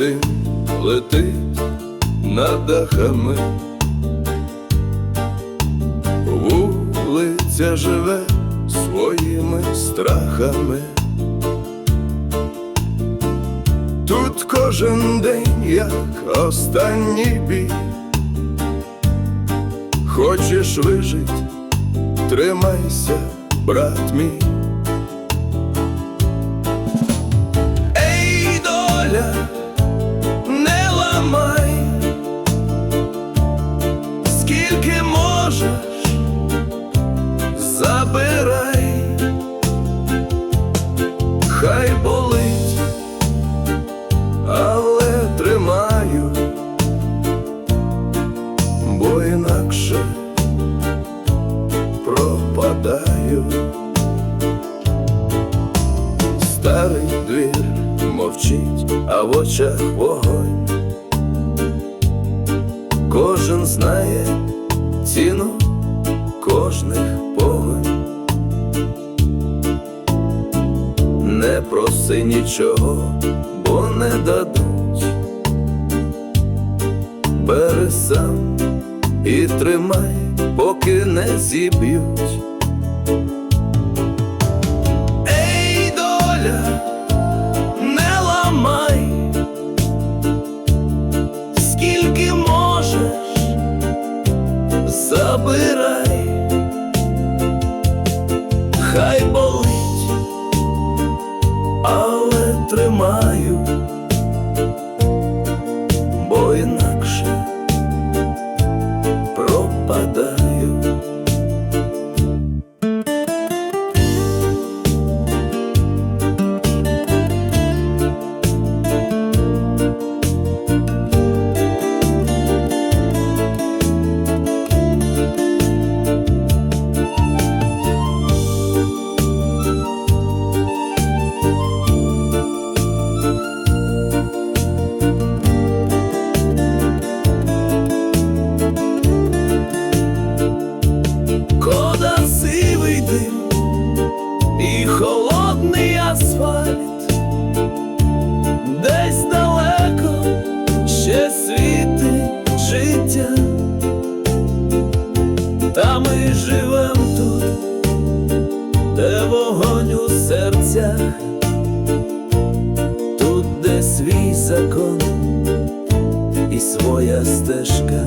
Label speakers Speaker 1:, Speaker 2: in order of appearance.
Speaker 1: дим летить над дахами. Вулиця живе своїми страхами. Тут кожен день як останній бій. Хочеш вижить, тримайся, брат мій. Можеш, забирай, хай болить, але тримаю, бо інакше пропадаю. Старий двір мовчить, а в очах вогонь. Кожен знає ціну кожних погонь. Не проси нічого, бо не дадуть. Бери сам і тримай, поки не зіб'ють. Хай холодний асфальт, десь далеко ще світить життя, та ми живем тут, де вогонь у серцях, тут, де свій закон і своя стежка.